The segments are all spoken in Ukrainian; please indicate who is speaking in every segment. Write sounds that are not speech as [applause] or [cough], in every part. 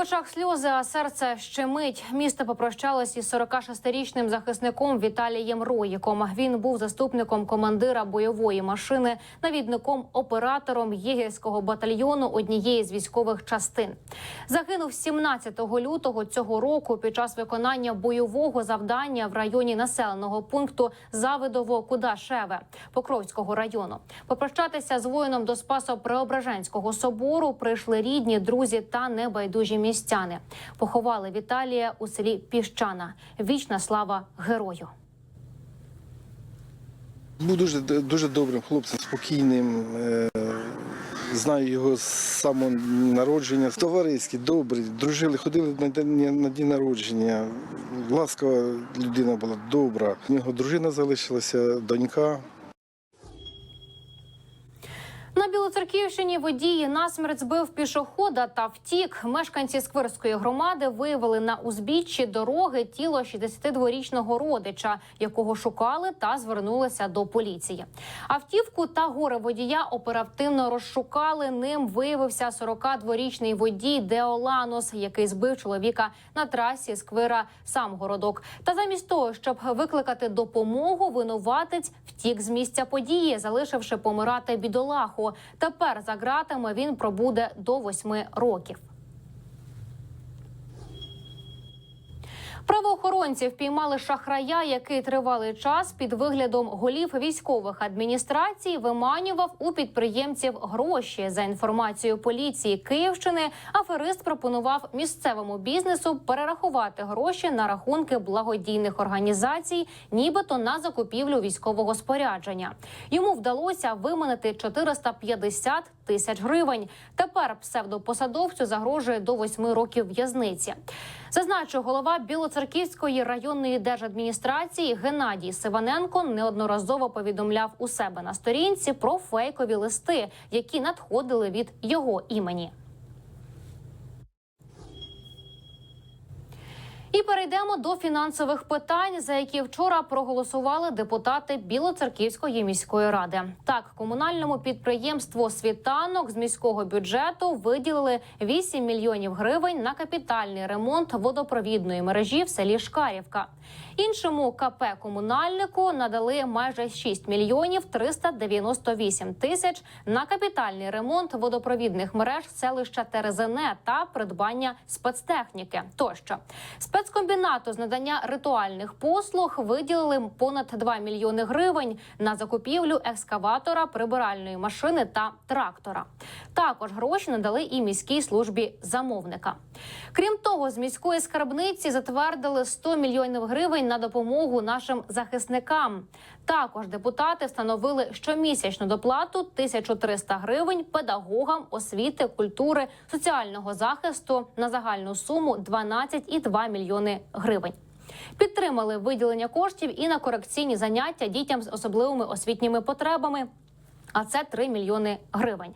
Speaker 1: очах сльози, а серце щемить. Місто попрощалось із 46-річним захисником Віталієм Роїком. Він був заступником командира бойової машини, навідником оператором єгерського батальйону однієї з військових частин. Загинув 17 лютого цього року під час виконання бойового завдання в районі населеного пункту Завидово Кудашеве Покровського району. Попрощатися з воїном до Спасо-Преображенського собору прийшли рідні, друзі та небайдужі містяни. Поховали Віталія у селі Піщана. Вічна слава герою.
Speaker 2: Був дуже дуже добрим хлопцем, спокійним. е, Знаю його з самого народження. Товариський, добрий, дружили, ходили на день, на дні народження. Ласкава людина була добра. У нього дружина залишилася, донька.
Speaker 1: На Білоцерківщині водій насмерть збив пішохода та втік. Мешканці Сквирської громади виявили на узбіччі дороги тіло 62-річного родича, якого шукали та звернулися до поліції. Автівку та горе водія оперативно розшукали. Ним виявився 42-річний водій Деоланос, який збив чоловіка на трасі Сквира Самгородок. Та замість того, щоб викликати допомогу, винуватець втік з місця події, залишивши помирати бідолаху. Тепер за ґратами він пробуде до восьми років. Правоохоронці впіймали шахрая, який тривалий час під виглядом голів військових адміністрацій виманював у підприємців гроші. За інформацією поліції Київщини, аферист пропонував місцевому бізнесу перерахувати гроші на рахунки благодійних організацій, нібито на закупівлю військового спорядження. Йому вдалося виманити 450 тисяч гривень. Тепер псевдопосадовцю загрожує до восьми років в'язниці. Зазначу, голова Білоцерківської районної держадміністрації Геннадій Сиваненко неодноразово повідомляв у себе на сторінці про фейкові листи, які надходили від його імені. І перейдемо до фінансових питань, за які вчора проголосували депутати Білоцерківської міської ради. Так, комунальному підприємству Світанок з міського бюджету виділили 8 мільйонів гривень на капітальний ремонт водопровідної мережі в селі Шкарівка. Іншому КП комунальнику надали майже 6 мільйонів 398 тисяч на капітальний ремонт водопровідних мереж селища Терезине та придбання спецтехніки. Тощо спецкомбінату з надання ритуальних послуг виділили понад 2 мільйони гривень на закупівлю екскаватора, прибиральної машини та трактора. Також гроші надали і міській службі замовника. Крім того, з міської скарбниці затвердили 100 мільйонів гривень на допомогу нашим захисникам. Також депутати встановили щомісячну доплату 1300 гривень педагогам освіти, культури, соціального захисту на загальну суму 12,2 мільйони гривень. Підтримали виділення коштів і на корекційні заняття дітям з особливими освітніми потребами. А це 3 мільйони гривень.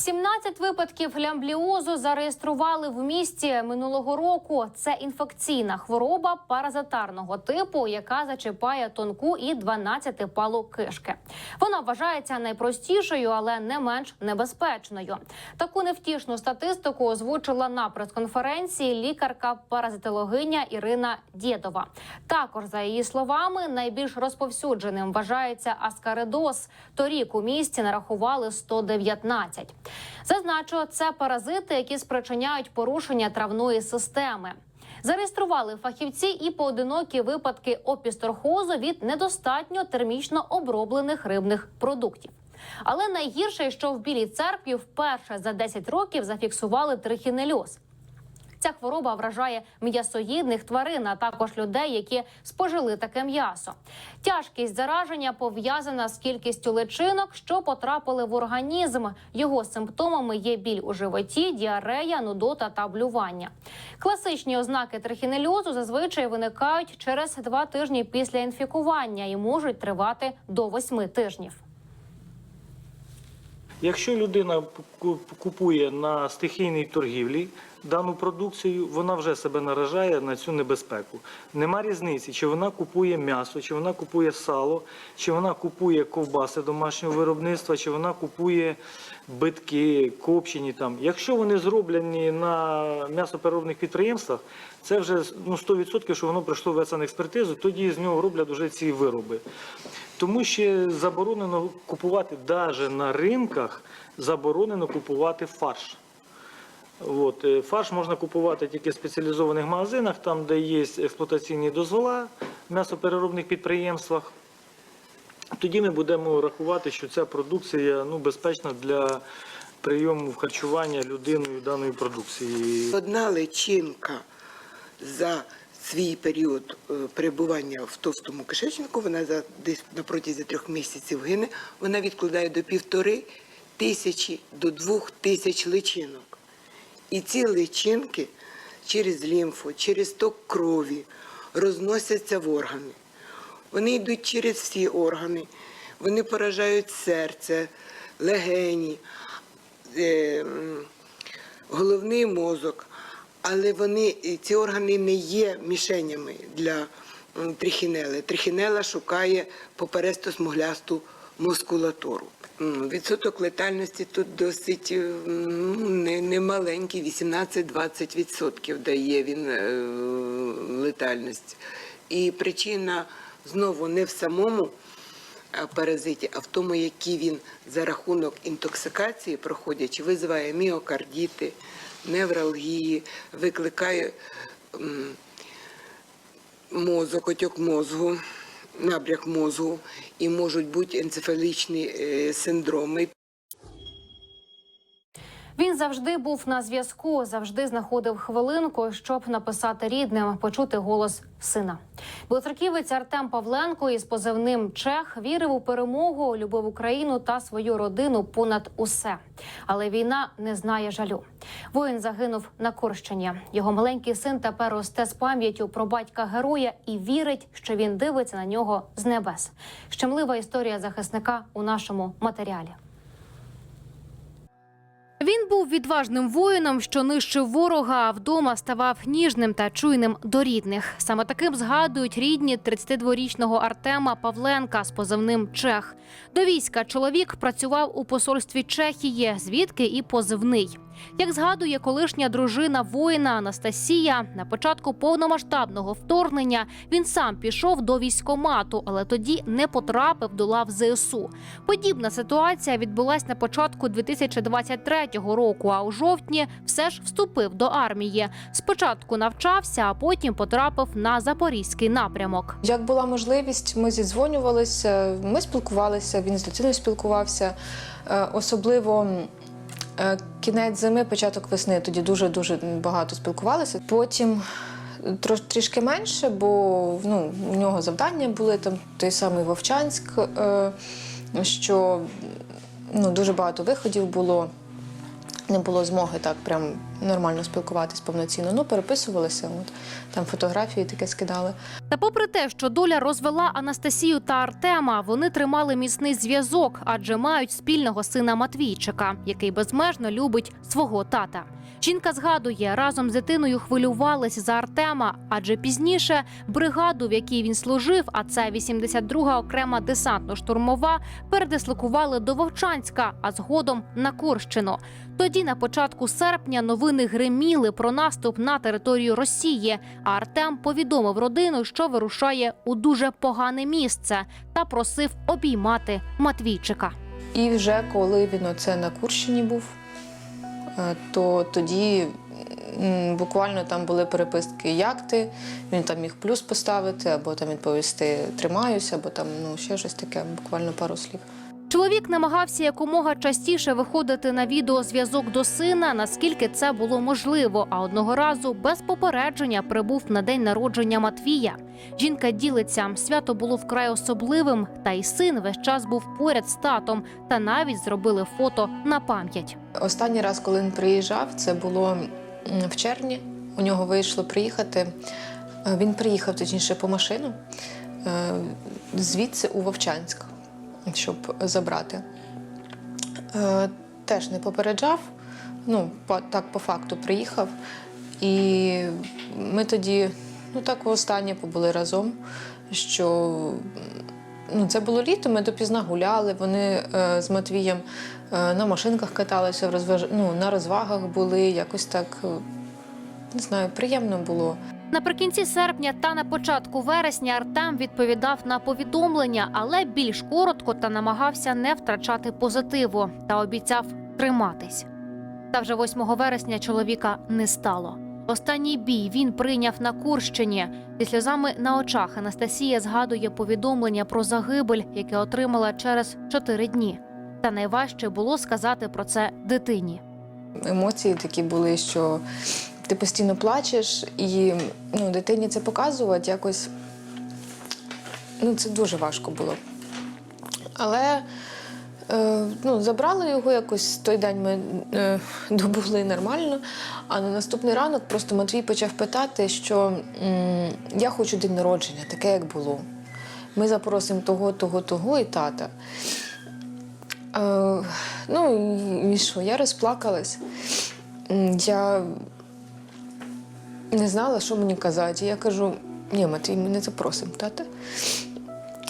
Speaker 1: 17 випадків лямбліозу зареєстрували в місті минулого року. Це інфекційна хвороба паразитарного типу, яка зачіпає тонку і 12-палу кишки. Вона вважається найпростішою, але не менш небезпечною. Таку невтішну статистику озвучила на прес-конференції лікарка-паразитологиня Ірина Дєдова. Також за її словами, найбільш розповсюдженим вважається аскаридоз. Торік у місті нарахували 119. Зазначу, це паразити, які спричиняють порушення травної системи. Зареєстрували фахівці і поодинокі випадки опісторхозу від недостатньо термічно оброблених рибних продуктів. Але найгірше, що в білій церкві вперше за 10 років зафіксували трихінельоз. Ця хвороба вражає м'ясоїдних тварин, а також людей, які спожили таке м'ясо. Тяжкість зараження пов'язана з кількістю личинок, що потрапили в організм. Його симптомами є біль у животі, діарея, нудота та блювання. Класичні ознаки трихінельозу зазвичай виникають через два тижні після інфікування і можуть тривати до восьми тижнів.
Speaker 3: Якщо людина ку- купує на стихійній торгівлі дану продукцію, вона вже себе наражає на цю небезпеку. Нема різниці, чи вона купує м'ясо, чи вона купує сало, чи вона купує ковбаси домашнього виробництва, чи вона купує битки, копчені там. Якщо вони зроблені на м'ясопереробних підприємствах, це вже ну, 100%, що воно пройшло ветсанекспертизу, тоді з нього роблять вже ці вироби. Тому що заборонено купувати навіть на ринках, заборонено купувати фарш. От, е, фарш можна купувати тільки в спеціалізованих магазинах, там, де є експлуатаційні дозвола в м'ясопереробних підприємствах. Тоді ми будемо рахувати, що ця продукція ну, безпечна для прийому в харчування людиною даної продукції.
Speaker 4: Одна личинка за свій період е, перебування в товстому кишечнику, вона за десь на протязі трьох місяців гине, вона відкладає до півтори тисячі до двох тисяч личинок. І ці личинки через лімфу, через ток крові розносяться в органи. Вони йдуть через всі органи, вони поражають серце, легені, е, головний мозок, але вони, ці органи не є мішенями для трихінели. Трихінела шукає попересто-смуглясту мускулатуру. Відсоток летальності тут досить м, ну, не, не маленький, 18-20% дає він е, летальність. І причина знову не в самому паразиті, а в тому, який він за рахунок інтоксикації проходячи, визиває міокардіти, невралгії, викликає мозок, отек мозку, набряк мозку, і можуть бути енцефалічні е, синдроми.
Speaker 1: Він завжди був на зв'язку, завжди знаходив хвилинку, щоб написати рідним, почути голос сина. Білоцерківець Артем Павленко із позивним Чех вірив у перемогу, любив Україну та свою родину понад усе. Але війна не знає жалю. Воїн загинув на Курщині. Його маленький син тепер росте з пам'яттю про батька героя і вірить, що він дивиться на нього з небес. Щемлива історія захисника у нашому матеріалі. Він був відважним воїном, що нищив ворога, а вдома ставав ніжним та чуйним до рідних. Саме таким згадують рідні 32-річного Артема Павленка з позивним Чех. До війська чоловік працював у посольстві Чехії, звідки і позивний. Як згадує колишня дружина воїна Анастасія, на початку повномасштабного вторгнення він сам пішов до військомату, але тоді не потрапив до лав ЗСУ. Подібна ситуація відбулась на початку 2023 року. А у жовтні все ж вступив до армії. Спочатку навчався, а потім потрапив на запорізький напрямок.
Speaker 5: Як була можливість, ми зідзвонювалися, ми спілкувалися, він з дитиною спілкувався. Е, Особливо кінець зими, початок весни, тоді дуже-дуже багато спілкувалися. Потім трош, трішки менше, бо ну, у нього завдання були там той самий Вовчанськ, е, що ну, дуже багато виходів було. Не було змоги так прям нормально спілкуватись повноцінно. Ну, переписувалися, от, там фотографії таке скидали.
Speaker 1: Та попри те, що доля розвела Анастасію та Артема, вони тримали міцний зв'язок, адже мають спільного сина Матвійчика, який безмежно любить свого тата. Жінка згадує, разом з дитиною хвилювались за Артема, адже пізніше бригаду, в якій він служив, а це 82-га окрема десантно-штурмова, передислокували до Вовчанська, а згодом на Курщину. Тоді, на початку серпня, новини гриміли про наступ на територію Росії. А Артем повідомив родину, що вирушає у дуже погане місце, та просив обіймати Матвійчика.
Speaker 5: І вже коли він оце на Курщині був, е, то тоді буквально там були переписки, як ти. Він там міг плюс поставити, або там відповісти тримаюся, або там ну ще щось таке, буквально пару слів.
Speaker 1: Чоловік намагався якомога частіше виходити на відеозв'язок до сина, наскільки це було можливо. А одного разу без попередження прибув на день народження Матвія. Жінка ділиться, свято було вкрай особливим, та й син весь час був поряд з татом, та навіть зробили фото на пам'ять.
Speaker 5: Останній раз, коли він приїжджав, це було в червні. У нього вийшло приїхати. Е, Він приїхав точніше по машину е, звідси у Вовчанськ, щоб забрати. Е, теж не попереджав. Ну, так по факту приїхав. І ми тоді, ну так востаннє побули разом. Що ну, це було літо, ми допізна гуляли. Вони е, з Матвієм е, на машинках каталися, розваж... ну, на розвагах були, якось так, е, не знаю, приємно було.
Speaker 1: Наприкінці серпня та на початку вересня Артем відповідав на повідомлення, але більш коротко та намагався не втрачати позитиву та обіцяв триматись. Та вже 8 вересня чоловіка не стало. Останній бій він прийняв на Курщині. Зі сльозами на очах Анастасія згадує повідомлення про загибель, яке отримала через 4 дні. Та найважче було сказати про це дитині.
Speaker 5: емоції такі були, що ти постійно плачеш, і ну, дитині це показувати якось ну, це дуже важко було. Але е, ну, забрали його якось той день ми е, добули нормально. А на наступний ранок просто Матвій почав питати, що я хочу день народження, таке, як було. Ми запросимо того, того, того і тата. Е, ну і що, я розплакалась. Я не знала, що мені казати. Я кажу: ні, Матвій, ми не запросимо тата.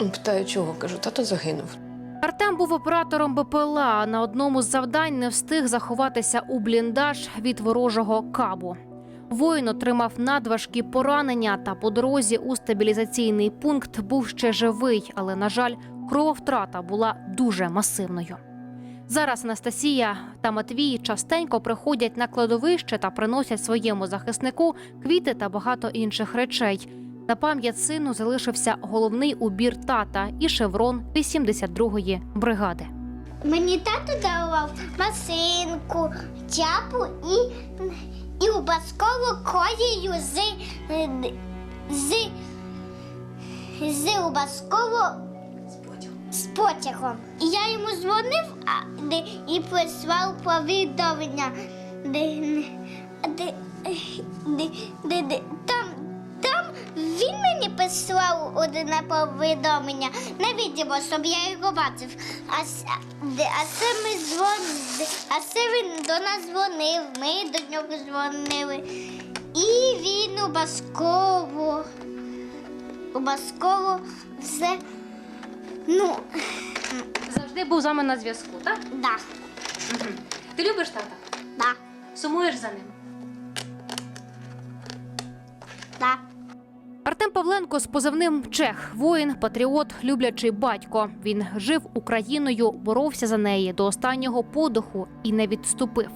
Speaker 5: Він Питає, чого? Кажу, тато загинув.
Speaker 1: Артем був оператором БПЛА. На одному з завдань не встиг заховатися у бліндаж від ворожого кабу. Воїн отримав надважкі поранення та по дорозі у стабілізаційний пункт був ще живий, але, на жаль, крововтрата була дуже масивною. Зараз Анастасія та Матвій частенько приходять на кладовище та приносять своєму захиснику квіти та багато інших речей. На пам'ять сину залишився головний убір тата і шеврон 82-ї бригади.
Speaker 6: Мені тато дарував масинку, чапу і, і обов'язково колію з, з, з обов'язково з потягом. І я йому дзвонив і прислав повідомлення. Там, там він мені прислав одне повідомлення на відео, щоб я його бачив. А, а це ми дзвон, а це він до нас дзвонив, ми до нього дзвонили. І він обов'язково, обов'язково все, ну,
Speaker 1: Завжди був з вами на зв'язку, так?
Speaker 6: да,
Speaker 1: Ти любиш тата?
Speaker 6: да,
Speaker 1: Сумуєш за ним?
Speaker 6: да.
Speaker 1: Артем Павленко з позивним Чех, воїн, патріот, люблячий батько. Він жив Україною, боровся за неї до останнього подиху і не відступив.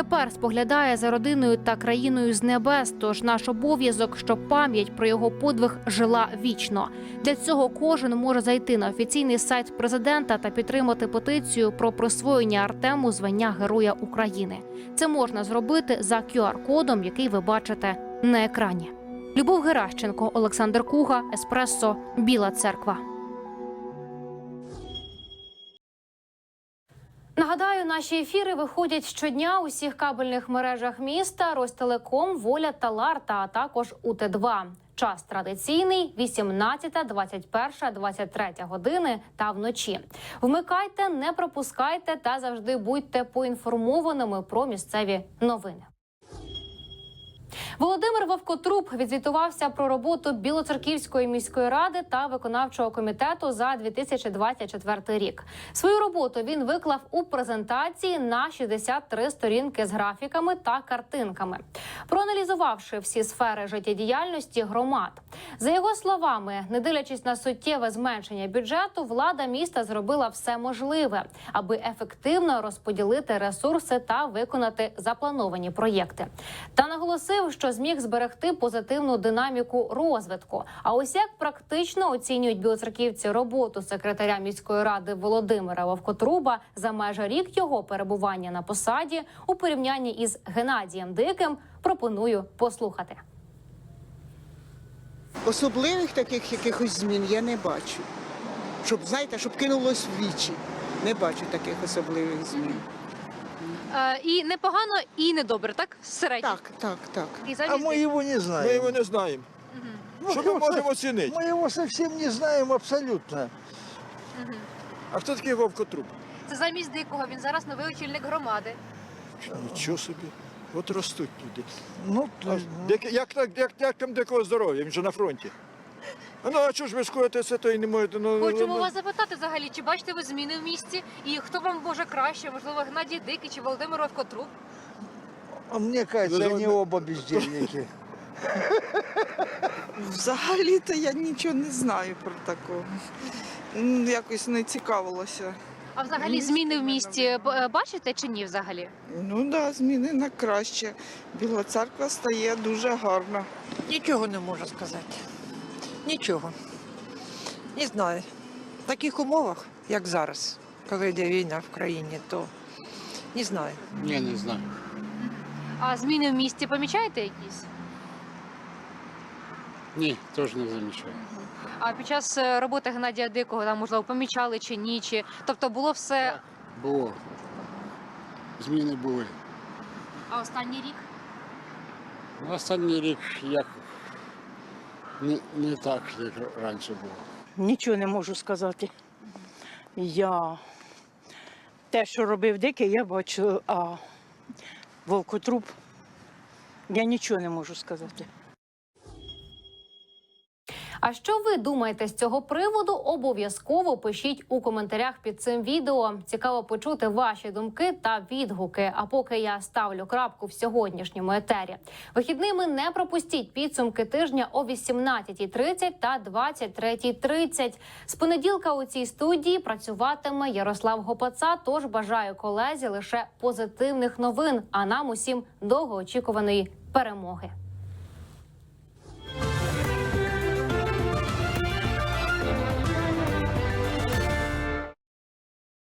Speaker 1: Тепер споглядає за родиною та країною з небес. Тож наш обов'язок, щоб пам'ять про його подвиг жила вічно. Для цього кожен може зайти на офіційний сайт президента та підтримати петицію про присвоєння Артему звання Героя України. Це можна зробити за QR-кодом, який ви бачите на екрані. Любов Геращенко, Олександр Куга, Еспресо, Біла Церква. Нагадаю, наші ефіри виходять щодня у всіх кабельних мережах міста, Ростелеком, Воля та Ларта, а також УТ2. Час традиційний 18, 21, 23 години та вночі. Вмикайте, не пропускайте та завжди будьте поінформованими про місцеві новини. Володимир Вовкотруб відзвітувався про роботу Білоцерківської міської ради та виконавчого комітету за 2024 рік. Свою роботу він виклав у презентації на 63 сторінки з графіками та картинками, проаналізувавши всі сфери життєдіяльності громад. За його словами, не дивлячись на суттєве зменшення бюджету, влада міста зробила все можливе, аби ефективно розподілити ресурси та виконати заплановані проєкти. Та наголосив, що зміг зберегти позитивну динаміку розвитку. А ось як практично оцінюють білоцерківці роботу секретаря міської ради Володимира Вовкотруба за майже рік його перебування на посаді у порівнянні із Геннадієм Диким, пропоную послухати.
Speaker 7: Особливих таких якихось змін я не бачу. Щоб, знаєте, щоб кинулось в вічі. Не бачу таких особливих змін.
Speaker 8: Е, і непогано, і недобре, так? Середньо.
Speaker 7: Так, так, так.
Speaker 8: І
Speaker 9: А
Speaker 8: замість
Speaker 9: мы его не знаем.
Speaker 10: Мы его не знаем.
Speaker 9: Ну,
Speaker 10: Что мы можем оценить?
Speaker 9: Мы его совсем не знаем абсолютно.
Speaker 10: А кто такой Вовка Труп?
Speaker 8: Це замість дикого. Він зараз новий очільник громади.
Speaker 9: Нічого собі. От ростуть люди.
Speaker 2: Ну,
Speaker 9: А як, як, так- як, як там дикого здоров'я? Він же на фронті. Ну а чого ж ви скоїтеся, то і не можете? Ну,
Speaker 8: Хочемо
Speaker 9: ну,
Speaker 8: вас запитати взагалі, чи бачите ви зміни в місті? І хто вам може краще? Можливо, Геннадій Дикий чи Володимир Овкотруп?
Speaker 10: А мне кажется,
Speaker 9: Ну,
Speaker 10: они
Speaker 9: ну,
Speaker 10: оба бездельники. [laughs]
Speaker 11: Взагалі-то я нічого не знаю про такого. М, Якось не цікавилася.
Speaker 8: А взагалі зміни в місті б- е, бачите чи ні взагалі?
Speaker 11: Ну так, да, зміни на краще. Біла церква стає дуже гарна.
Speaker 12: Нічого не можу сказати. Нічого. Не знаю. В таких умовах, як зараз, коли йде війна в країні, то не знаю.
Speaker 10: Не, не знаю.
Speaker 8: А зміни в місті помічаєте якісь?
Speaker 10: Ні, теж не замічаю.
Speaker 8: А під час е, роботи Геннадія Дикого там можливо помічали чи ні? Чи тобто було все.
Speaker 10: Було. Зміни були.
Speaker 8: А останній рік?
Speaker 10: Ну, Останній рік як не, не так, як раніше було.
Speaker 13: Нічого не можу сказати. Я те, що робив дикий, я бачу, а вовкотруп я нічого не можу сказати.
Speaker 1: А що ви думаєте з цього приводу? Обов'язково пишіть у коментарях під цим відео. Цікаво почути ваші думки та відгуки. А поки я ставлю крапку в сьогоднішньому етері. Вихідними не пропустіть підсумки тижня о 18.30 та 23.30. З понеділка у цій студії працюватиме Ярослав Гопаца. Тож бажаю колезі лише позитивних новин. А нам усім довгоочікуваної перемоги.